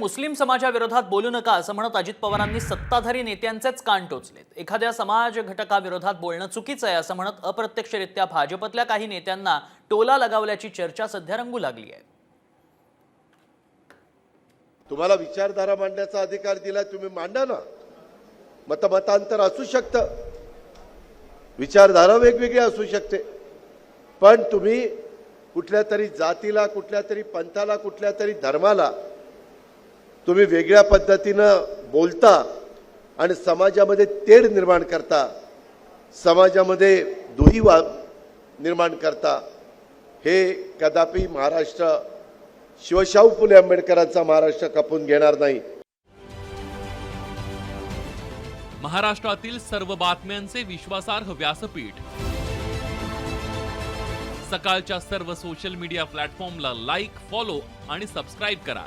मुस्लिम समाजाविरोधात बोलू नका असं म्हणत अजित पवारांनी सत्ताधारी नेत्यांचेच कान टोचलेत. एखाद्या समाज घटकाविरोधात बोलणं चुकीचं आहे असं म्हणत अप्रत्यक्षरित्या भाजपतल्या काही नेत्यांना टोला लगावल्याची चर्चा सध्या रंगू लागली आहे. तुम्हाला विचारधारा मांडण्याचा अधिकार दिला तुम्ही मांडा ना. मतमतांतर असू शकतं. विचारधारा वेगवेगळी असू शकते. पण तुम्ही कुठल्या तरी जातीला कुठल्या तरी पंथाला कुठल्या तरी धर्माला तुम्ही वेगळ्या पद्धतीनं बोलता आणि समाजामध्ये तेढ निर्माण करता समाजामध्ये दुहीवा निर्माण करता हे कदापि महाराष्ट्र शिवशाहू फुले आंबेडकरांचा महाराष्ट्र कापून घेणार नाही. महाराष्ट्रातील सर्व बातम्यांचे विश्वासार्ह व्यासपीठ. सकाळच्या सर्व सोशल मीडिया प्लॅटफॉर्मला लाईक फॉलो आणि सबस्क्राईब करा.